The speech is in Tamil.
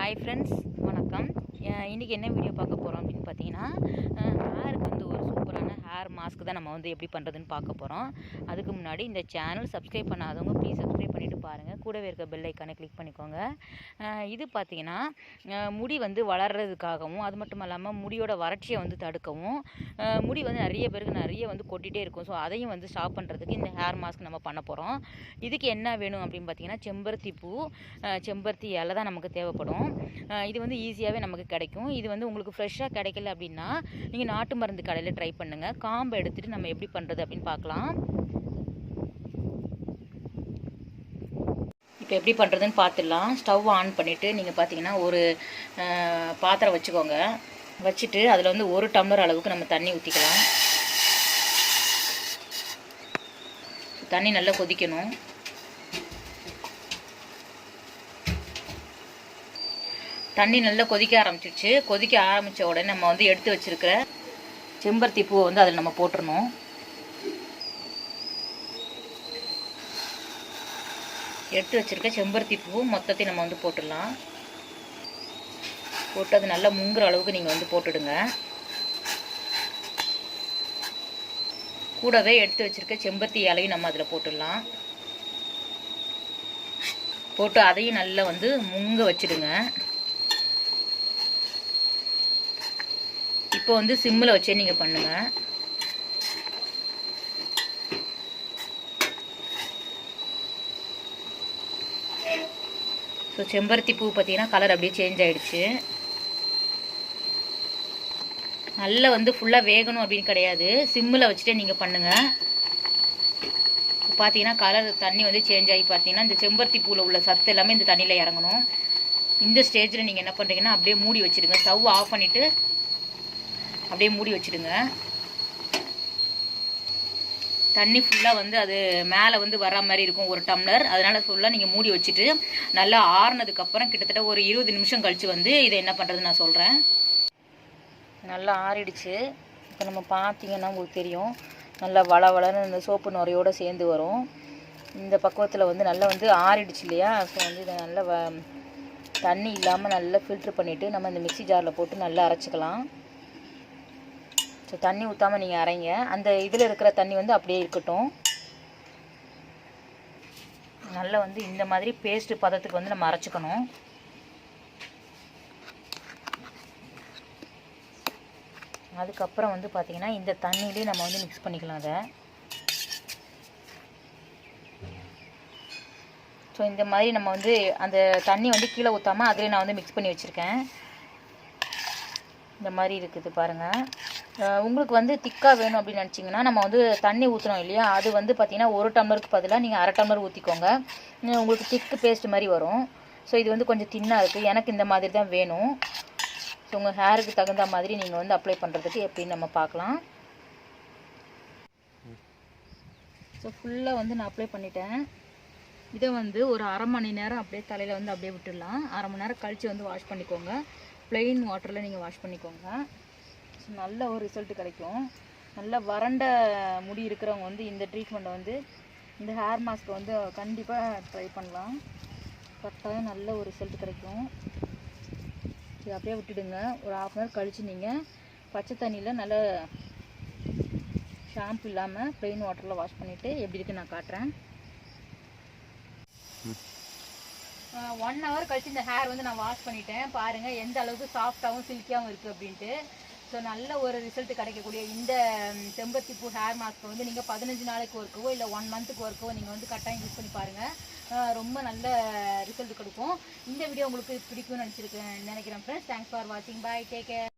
ஹாய் ஃப்ரெண்ட்ஸ் வணக்கம் இன்றைக்கி என்ன வீடியோ பார்க்க போகிறோம் அப்படின்னு பார்த்தீங்கன்னா ஹேருக்கு வந்து ஒரு சூப்பரான ஹேர் மாஸ்க் தான் நம்ம வந்து எப்படி பண்ணுறதுன்னு பார்க்க போகிறோம் அதுக்கு முன்னாடி இந்த சேனல் சப்ஸ்கிரைப் பண்ணாதவங்க ப்ளீஸ் சப்ஸ்கிரைப் பண்ணிவிட்டு பாருங்கள் கூடவே இருக்க பெல் ஐக்கானை கிளிக் பண்ணிக்கோங்க. இது பார்த்தீங்கன்னா முடி வந்து வளர்கிறதுக்காகவும் அது மட்டும் இல்லாமல் முடியோட வறட்சியை வந்து தடுக்கவும் முடி வந்து நிறைய பேருக்கு நிறைய வந்து கொட்டிகிட்டே இருக்கும். ஸோ அதையும் வந்து ஸ்டாப் பண்ணுறதுக்கு இந்த ஹேர் மாஸ்க் நம்ம பண்ண போகிறோம் இதுக்கு என்ன வேணும் அப்படின்னு பார்த்தீங்கன்னா செம்பருத்தி பூ செம்பருத்தி இலை தான் நமக்கு தேவைப்படும். இது வந்து ஈஸியாகவே நமக்கு கிடைக்கும். இது வந்து உங்களுக்கு ஃப்ரெஷ்ஷாக கிடைக்கல அப்படின்னா நீங்கள் நாட்டு மருந்து கடையில் ட்ரை பண்ணுங்கள் காம்பை எடுத்துகிட்டு நம்ம எப்படி பண்ணுறது அப்படின்னு பார்க்கலாம். இப்போ எப்படி பண்ணுறதுன்னு பார்த்துடலாம். ஸ்டவ் ஆன் பண்ணிவிட்டு நீங்கள் பார்த்தீங்கன்னா ஒரு பாத்திரம் வச்சுக்கோங்க. வச்சுட்டு அதில் வந்து ஒரு டம்ளர் அளவுக்கு நம்ம தண்ணி ஊற்றிக்கலாம் தண்ணி நல்லா கொதிக்கணும். தண்ணி நல்லா கொதிக்க ஆரம்பிச்சிருச்சு. கொதிக்க ஆரம்பித்த உடனே நம்ம வந்து எடுத்து வச்சுருக்கிற செம்பருத்தி பூவை வந்து அதில் நம்ம போட்டுடணும் எடுத்து வச்சிருக்க செம்பருத்தி பூ மொத்தத்தையும் நம்ம வந்து போட்டுடலாம். போட்டு அது நல்லா முங்குற அளவுக்கு நீங்கள் வந்து போட்டுடுங்க. கூடவே எடுத்து வச்சிருக்க செம்பருத்தி இலையும் நம்ம அதில் போட்டுடலாம். போட்டு அதையும் நல்லா வந்து முங்க வச்சிடுங்க. இப்போ வந்து சிம்மில் வச்சே நீங்கள் பண்ணுங்கள் ஸோ செம்பருத்தி பூ பார்த்தீங்கன்னா கலர் அப்படியே சேஞ்ச் ஆகிடுச்சு நல்லா வந்து ஃபுல்லாக வேகணும் அப்படின்னு கிடையாது. சிம்மில் வச்சுட்டே நீங்கள் பண்ணுங்கள் பார்த்தீங்கன்னா கலர் தண்ணி வந்து சேஞ்ச் ஆகி பார்த்தீங்கன்னா இந்த செம்பருத்தி பூவில் உள்ள சத்து எல்லாமே இந்த தண்ணியில் இறங்கணும். இந்த ஸ்டேஜில் நீங்கள் என்ன பண்ணுறீங்கன்னா அப்படியே மூடி வச்சுடுங்க. ஸ்டவ் ஆஃப் பண்ணிவிட்டு அப்படியே மூடி வச்சுடுங்க. தண்ணி ஃபுல்லாக வந்து அது மேலே வந்து வர மாதிரி இருக்கும் ஒரு டம்ளர். அதனால் ஃபுல்லாக நீங்கள் மூடி வச்சுட்டு நல்லா ஆறுனதுக்கப்புறம் கிட்டத்தட்ட ஒரு இருபது நிமிஷம் கழித்து வந்து இதை என்ன பண்ணுறது நான் சொல்கிறேன் நல்லா ஆறிடுச்சு. இப்போ நம்ம பார்த்தீங்கன்னா உங்களுக்கு தெரியும். நல்லா வள வளன்னு இந்த சோப்பு நுரையோடு சேர்ந்து வரும். இந்த பக்குவத்தில் வந்து நல்லா வந்து ஆறிடுச்சு இல்லையா? ஸோ வந்து இதை நல்லா வ தண்ணி இல்லாமல் நல்லா ஃபில்ட்ரு பண்ணிவிட்டு நம்ம இந்த மிக்ஸி ஜாரில் போட்டு நல்லா அரைச்சிக்கலாம். ஸோ தண்ணி ஊற்றாமல் நீங்கள் அரைங்க. அந்த இதில் இருக்கிற தண்ணி வந்து அப்படியே இருக்கட்டும். நல்லா வந்து இந்த மாதிரி பேஸ்ட் பதத்துக்கு வந்து நம்ம அரைச்சிக்கணும். அதுக்கப்புறம் வந்து பார்த்திங்கன்னா இந்த தண்ணியிலே நம்ம வந்து மிக்ஸ் பண்ணிக்கலாம் அதை. ஸோ இந்த மாதிரி நம்ம வந்து அந்த தண்ணி வந்து கீழே ஊற்றாமல் அதிலே நான் வந்து மிக்ஸ் பண்ணி வச்சுருக்கேன். இந்த மாதிரி இருக்குது பாருங்கள் உங்களுக்கு வந்து திக்காக வேணும் அப்படின்னு நினச்சிங்கன்னா நம்ம வந்து தண்ணி ஊற்றுறோம் இல்லையா? அது வந்து பார்த்திங்கன்னா ஒரு டம்ளருக்கு பதிலாக நீங்கள் அரை டம்ளர் ஊற்றிக்கோங்க உங்களுக்கு திக்கு பேஸ்ட் மாதிரி வரும். ஸோ இது வந்து கொஞ்சம் தின்னாக இருக்குது எனக்கு இந்த மாதிரி தான் வேணும். ஸோ உங்கள் ஹேருக்கு தகுந்த மாதிரி நீங்கள் வந்து அப்ளை பண்ணுறதுக்கு எப்படின்னு நம்ம பார்க்கலாம். ஸோ ஃபுல்லாக வந்து நான் அப்ளை பண்ணிட்டேன். இதை வந்து ஒரு அரை மணி நேரம் அப்படியே தலையில் வந்து அப்படியே விட்டுடலாம். அரை மணி நேரம் கழித்து வந்து வாஷ் பண்ணிக்கோங்க. ப்ளெயின் வாட்டரில் நீங்கள் வாஷ் பண்ணிக்கோங்க. நல்ல ஒரு ரிசல்ட் கிடைக்கும். நல்ல வறண்ட முடி இருக்கிறவங்க வந்து இந்த ட்ரீட்மெண்ட்டை வந்து இந்த ஹேர் மாஸ்க்கை வந்து கண்டிப்பாக ட்ரை பண்ணலாம். கரெக்டாக நல்ல ஒரு ரிசல்ட் கிடைக்கும். இது அப்படியே விட்டுடுங்க. ஒரு ஹாஃப் அன் ஹவர் கழித்து நீங்கள் பச்சை தண்ணியில் நல்ல ஷாம்பு இல்லாமல் ப்ளெயின் வாட்டரில் வாஷ் பண்ணிவிட்டு எப்படி இருக்குன்னு நான் காட்டுறேன். ஒன் ஹவர் கழிச்சு இந்த ஹேர் வந்து நான் வாஷ் பண்ணிட்டேன். பாருங்கள் எந்த அளவுக்கு சாஃப்டாகவும் சில்கியாகவும் இருக்குது அப்படின்ட்டு. ஸோ நல்ல ஒரு ரிசல்ட் கிடைக்கக்கூடிய இந்த செம்பத்தி செம்பருத்தி பூ ஹேர் மாஸ்க் வந்து நீங்கள் பதினஞ்சு நாளைக்கு ஒர்க்கவோ இல்லை ஒன் மந்த்துக்கு ஒர்க்கவோ நீங்கள் வந்து கட்டாயம் யூஸ் பண்ணி பாருங்கள் ரொம்ப நல்ல ரிசல்ட் கொடுக்கும். இந்த வீடியோ உங்களுக்கு பிடிக்கும்னு நினச்சிருக்கேன் நினைக்கிறேன் ஃப்ரெண்ட்ஸ் தேங்க்ஸ் ஃபார் வாட்சிங் பாய் டேக் கேர்